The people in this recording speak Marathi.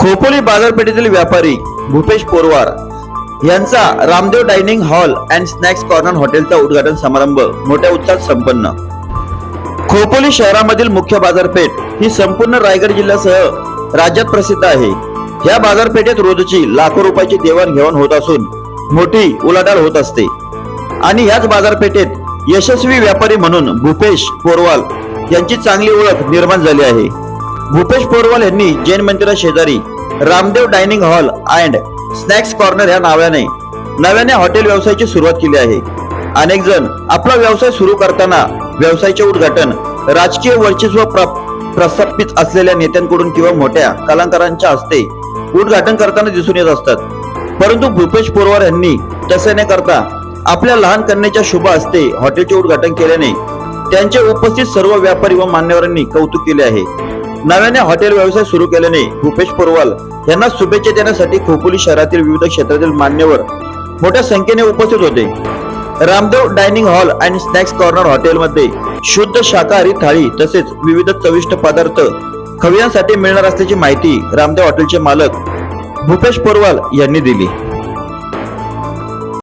खोपोली बाजारपेठेतील व्यापारी भूपेश पोरवार यांचा Ramdev dining hall and snacks corner हॉटेलचा उद्घाटन समारंभ मोठ्या उत्साहात संपन्न. खोपोली शहरामधील मुख्य बाजारपेठ ही संपूर्ण रायगड जिल्ह्यासह राज्यात प्रसिद्ध आहे. या बाजारपेठेत रोजची लाखो रुपयाची देवाणघेवाण होत असून मोठी उलाढाल होत असते. आणि याच बाजारपेठेत यशस्वी व्यापारी म्हणून भूपेश पोरवाल यांची चांगली ओळख निर्माण झाली आहे. भूपेश पोरवाल यांनी जैन मंदिरा शेजारी Ramdev dining hall and snacks corner या नावाने नव्याने हॉटेल व्यवसायाची सुरुवात केली आहे. अनेक जण आपला व्यवसाय सुरू करताना व्यवसायाचे उद्घाटन राजकीय वर्चस्व प्रस्थापित असलेल्या नेत्यांकडून किंवा मोठ्या कलाकारांच्या हस्ते उद्घाटन करताना दिसून येत असतात. परंतु भूपेश पोरवार यांनी तसे न करता आपल्या लहान कन्याच्या शुभ हस्ते हॉटेलचे उद्घाटन केल्याने त्यांचे उपस्थित सर्व व्यापारी व मान्यवरांनी कौतुक केले आहे. नव्याने हॉटेल व्यवसाय सुरू केल्याने भूपेश पोरवाल यांना शुभेच्छा देण्यासाठी खोपोली शहरातील विविध क्षेत्रातील मान्यवर मोठ्या संख्येने उपस्थित होते. Ramdev dining hall and snacks corner हॉटेलमध्ये शुद्ध शाकाहारी थाळी तसेच विविध चविष्ट पदार्थ खवियांसाठी मिळणार असल्याची माहिती रामदेव हॉटेलचे मालक भूपेश पोरवाल यांनी दिली.